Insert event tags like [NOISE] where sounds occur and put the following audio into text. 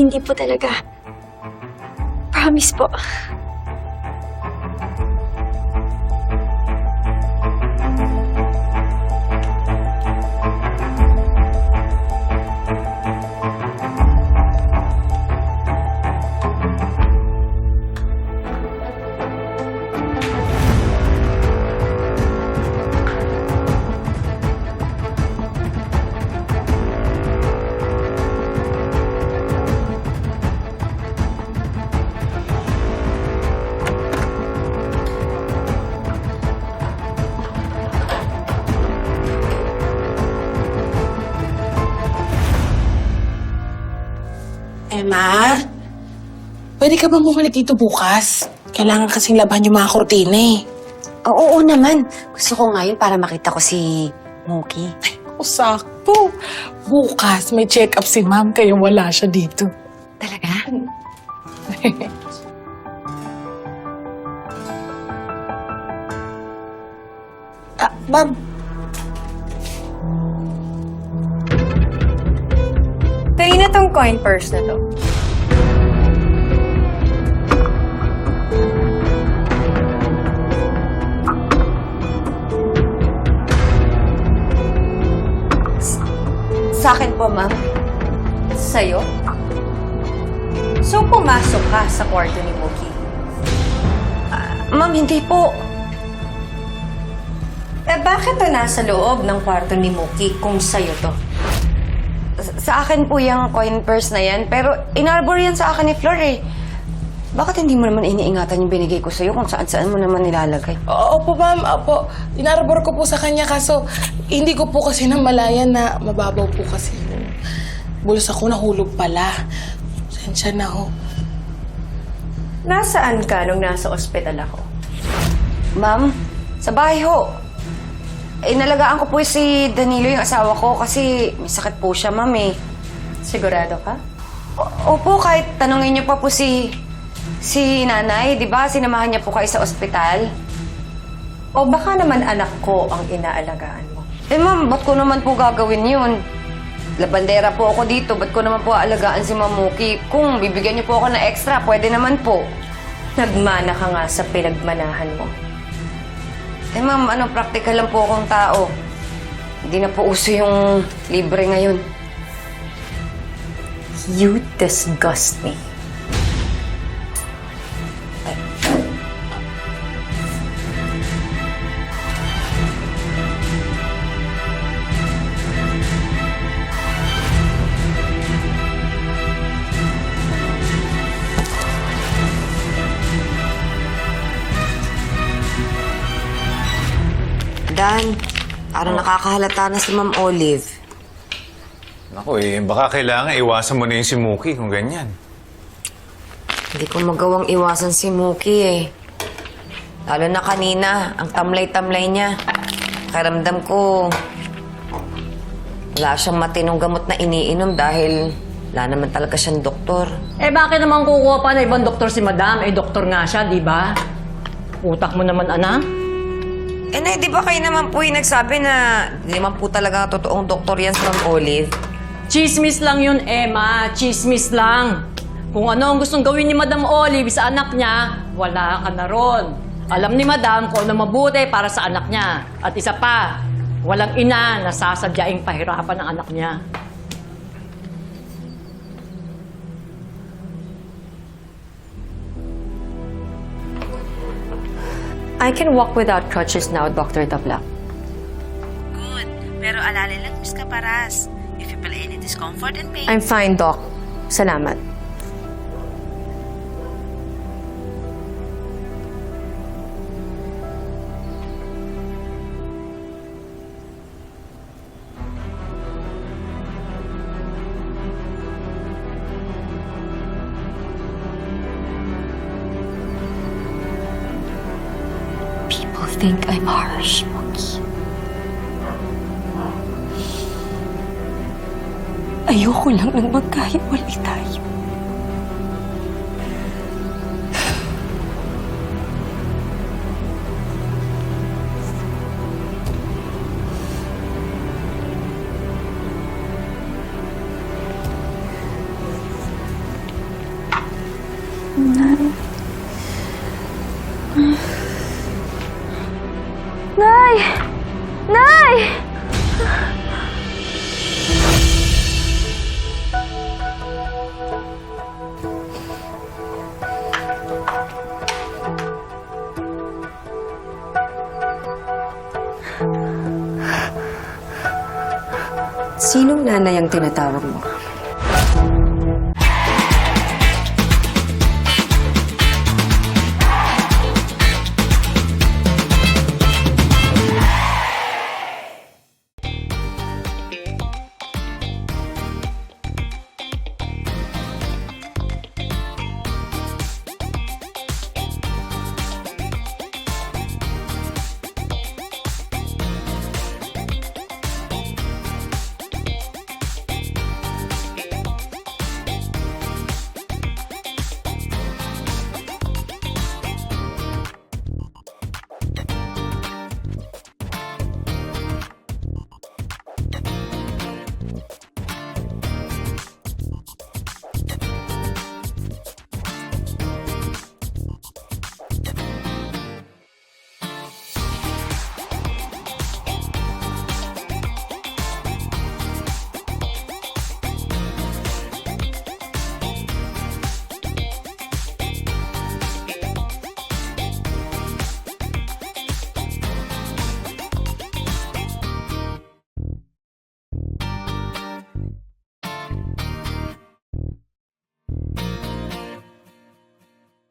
hindi po talaga. Promise po. Emma? Pwede ka bang bumalik dito bukas? Kailangan kasing laban yung mga kortina eh. Oo, oo naman. Gusto ko ngayon para makita ko si Mookie. O sakto. Bukas may check-up si ma'am kaya wala siya dito. Talaga? [LAUGHS] Ah, ma'am. Tong coin purse na to. Sa akin po, ma'am. Sa'yo? So, pumasok ka sa kwarto ni Mookie? Ma'am, hindi po. Eh, bakit to nasa loob ng kwarto ni Mookie kung sa'yo to? Sa- akin po yung coin purse na yan, pero inarbor yan sa akin ni Flor eh. Bakit hindi mo naman iniingatan yung binigay ko sa'yo kung saan-saan mo naman nilalagay? O- Opo, ma'am. Opo. Inarbor ko po sa kanya kaso hindi ko po kasi namalayan na mababaw po kasi yung bulsa ko nahulog pala. Sensya na ho. Nasaan ka nung nasa ospital ako? Ma'am, sa bahay ho. Inalagaan ko po si Danilo yung asawa ko kasi may sakit po siya, ma'am eh. Sigurado ka? O- Opo, kahit tanungin niyo pa po si si nanay, di ba? Sinamahan niya po kayo sa ospital. O baka naman anak ko ang inaalagaan mo? Eh ma'am, ba't ko naman po gagawin yun? Labandera po ako dito, ba't ko naman po aalagaan si Mamuki? Kung bibigyan niyo po ako ng extra, pwede naman po. Nagmana ka nga sa pinagmanahan mo. Eh ma'am, ano, practical lang po akong tao. Hindi na po uso yung libre ngayon. You disgust me. Dan, parang nakakahalata na si Ma'am Olive. Naku eh, baka kailangan iwasan mo na yung si Mookie kung ganyan. Hindi ko magawang iwasan si Muki eh. Lalo na kanina, ang tamlay-tamlay niya. Karamdam ko, wala siyang matinong gamot na iniinom dahil wala naman talaga siyang doktor. Eh bakit naman kukuha pa na ibang doktor si Madam? Eh doktor nga siya, di ba? Utak mo naman, anak. Eh, na, di ba kayo naman po yung nagsabi na di naman po talaga totoong doktor yan Ma'am Olive? Chismis lang yun, Emma. Chismis lang. Kung ano ang gustong gawin ni Madam Olive sa anak niya, wala ka na ron. Alam ni Madam kung ano mabuti para sa anak niya. At isa pa, walang ina na sasadyaing pahirapan ng anak niya. I can walk without crutches now, Dr. Tabla. Good. Pero alala lang, Miss Caparas. If you feel any discomfort and pain, I'm fine, Doc. Salamat. Think I'm harsh, Mookie. Ayoko lang nang magkahiwalay tayo. Nay! Nay! Sinong nanay ang tinatawag mo?